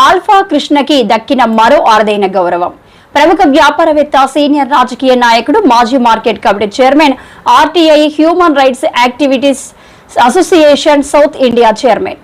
Alpha కృష్ణకి దక్కిన మరో అరుదైన గౌరవం. ప్రముఖ వ్యాపారవేత్త సీనియర్ రాజకీయ నాయకుడు మాజీ market committee chairman RTI human rights activities association south India chairman.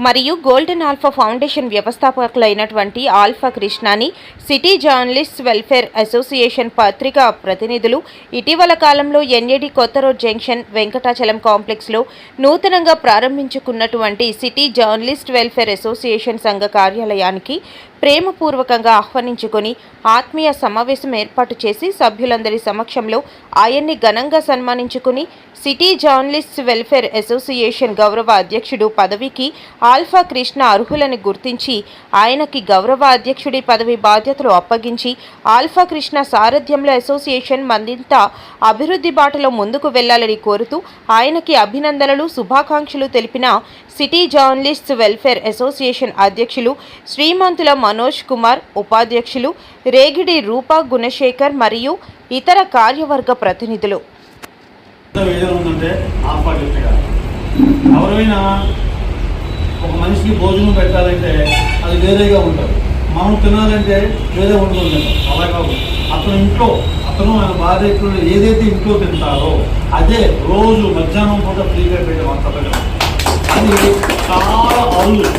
మరియు గోల్డెన్ ఆల్ఫా ఫౌండేషన్ వ్యవస్థాపకులైనటువంటి ఆల్ఫా కృష్ణాని సిటీ జర్నలిస్ట్ వెల్ఫేర్ అసోసియేషన్ పత్రికా ప్రతినిధులు ఇటీవల కాలంలో ఎన్ఏడి కొత్త రోడ్ జంక్షన్ వెంకటాచలం కాంప్లెక్స్లో నూతనంగా ప్రారంభించుకున్నటువంటి సిటీ జర్నలిస్ట్ వెల్ఫేర్ అసోసియేషన్ సంఘ కార్యాలయానికి ప్రేమపూర్వకంగా ఆహ్వానించుకొని ఆత్మీయ సమావేశం ఏర్పాటు చేసి సభ్యులందరి సమక్షంలో ఆయన్ని ఘనంగా సన్మానించుకుని సిటీ జర్నలిస్ట్ వెల్ఫేర్ అసోసియేషన్ గౌరవ అధ్యక్షుడు పదవికి ఆల్ఫా కృష్ణ అర్హులని గుర్తించి ఆయనకి గౌరవ అధ్యక్షుడి పదవి బాధ్యతలు అప్పగించి ఆల్ఫా కృష్ణ సారథ్యంలో అసోసియేషన్ మరింత అభివృద్ధి బాటలో ముందుకు వెళ్ళాలని కోరుతూ ఆయనకి అభినందనలు శుభాకాంక్షలు తెలిపిన సిటీ జర్నలిస్ట్ వెల్ఫేర్ అసోసియేషన్ అధ్యక్షులు శ్రీమంతుల మనోజ్ కుమార్ ఉపాధ్యక్షులు రేగిడి రూపా గుణశేఖర్ మరియు ఇతర కార్యవర్గ ప్రతినిధులు. ఎవరైనా ఒక మనిషికి భోజనం పెట్టాలంటే అది వేరేగా ఉంటుంది. మనం తినాలంటే వేరే ఉంటుంది అలా కాదు. అతను ఇంట్లో అతను ఆయన భార్య పిల్లలు ఏదైతే ఇంట్లో తింటారో అదే రోజు మధ్యాహ్నం పూట ఫ్రీగా పెట్టే మన అది చాలా అరుదు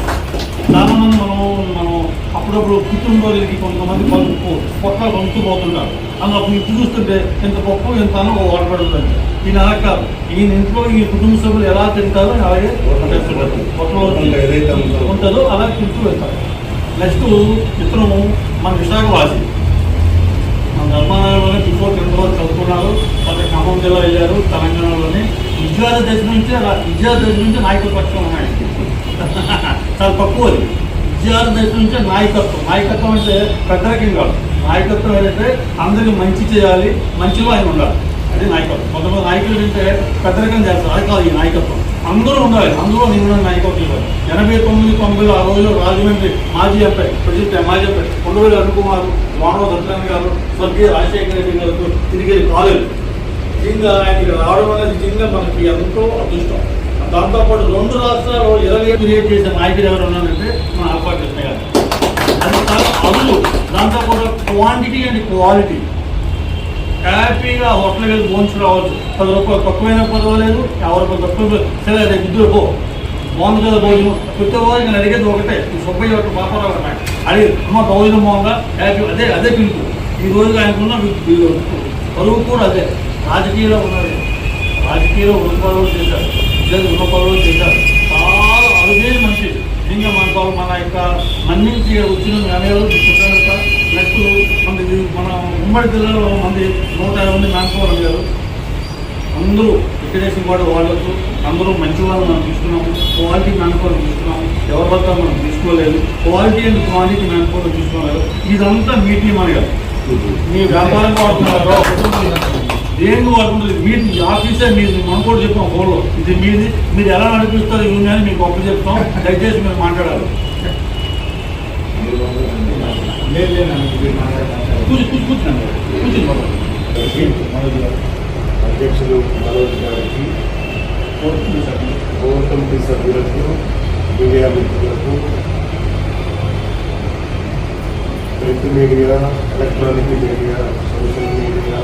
అప్పుడప్పుడు కుటుంబాలకి కొంతమంది పలుపు పొట్ట పంచుకుపోతుంటారు అందులో అప్పుడు ఇప్పుడు చూస్తుంటే ఇంత పప్పు ఎంత అన్నం వాడబడుతుంది. ఈయన అలా కాదు ఈయన ఇంట్లో ఈ కుటుంబ సభ్యులు ఎలా తింటారో అలాగే ఉంటుందో. అలా తింటూ వెళ్తారు. నెక్స్ట్ ఇతను మన విశాఖవాసి. మన ధర్మాలయంలోనే బిఫోర్ టెన్త్ చదువుకున్నారు తర్వాత ఖమ్మం జిల్లా వెళ్ళారు తెలంగాణలోని. విద్యార్థి దశ నుంచి అలా విద్యార్థి దశ నుంచి నాయకత్వం ఉన్నాయి చాలా తక్కువ అది విద్యార్థి దశ నుంచే నాయకత్వం. నాయకత్వం అంటే పెద్దరికం కాదు. నాయకత్వం ఏంటంటే అందరికీ మంచి చేయాలి మంచిలో ఆయన ఉండాలి. అది నాయకత్వం. కొంతమంది నాయకులు అంటే పెద్దరికం చేస్తారు? అది కాదు ఈ నాయకత్వం. అందరూ ఉండాలి. అందులో నిన్న నాయకత్వం చేయాలి ఎనభై తొమ్మిది తొంభైలో ఆ రోజుల్లో రాజమండ్రి మాజీ ఎంపై ప్రజెంట్ మాజీ ఎంపై కొండవేలు అనుకుమారు మానవ దత్తరాని గారు స్వర్గీయ రాజశేఖర రెడ్డి గారు తిరిగి కాలేదు నిజంగా ఆయన రావడం అనేది నిజంగా మనకి ఎంతో అదృష్టం. దాంతోపాటు రెండు రాష్ట్రాలు ఇరవై క్రియేట్ చేసిన నాయకుడు ఎవరు ఉన్నారంటే మన ఆల్ఫా కృష్ణ గారు. అది చాలా అదులు. దాంతోపాటు క్వాంటిటీ అండ్ క్వాలిటీ హ్యాపీగా హోటల్కి వెళ్ళి భోంచి రావచ్చు పది రూపాయలు తక్కువైనా పర్వాలేదు యాభై రూపాయలు తక్కువ సరే అదే ఇద్దరు పో. బాగుంది కదా భోజనం? ప్రతి వారికి నేను అడిగేది ఒకటే. ఈ సుబ్బయ్య ఒకటి పాపారావు అన్నాడు అడిగి అమ్మ భోజనం బాగుందా? హ్యాపీ. అదే అదే పిలుపు. ఈ రోజు ఆయనకున్న వి- పరువు కూడా అదే. రాజకీయంలో ఉన్నారు. రాజకీయంలో ఉన్న చేశారు. విద్యార్థి ఉన్న చేశారు. చాలా అరుదైన మనిషి. ఇంకా మన మన యొక్క మన్నించి వచ్చిన అనేవారు చెప్పారు నెక్స్ట్ మన మన ఉమ్మడి జిల్లాలో మంది నూట యాభై మంది మ్యాన్పవర్ గారు అందరూ వెంకటేశ్వర వాడు వాళ్ళకు అందరూ మంచి వాళ్ళు మనం తీసుకున్నాము క్వాలిటీ మ్యాన్పవర్ తీసుకున్నాము ఎవరి వద్ద మనం తీసుకోలేదు. క్వాలిటీ అండ్ క్వాంటిటీ మ్యాన్పవర్ తీసుకోలేదు ఇదంతా మీ టీం అని మీ వ్యాపారం వాడుతున్నారు దేనికి మీరు ఆఫీసే మీరు మనం కూడా చెప్పాం ఫోన్లో. ఇది మీది. మీరు ఎలా నడిపిస్తారు యూనియన్ మీకు ఒక్క చెప్తాం. దయచేసి మేము మాట్లాడాలి. అధ్యక్షులు మనోజ్ గారికి కోర్ కమిటీ సభ్యులకు మీడియా మిత్రులకు print media electronic media social media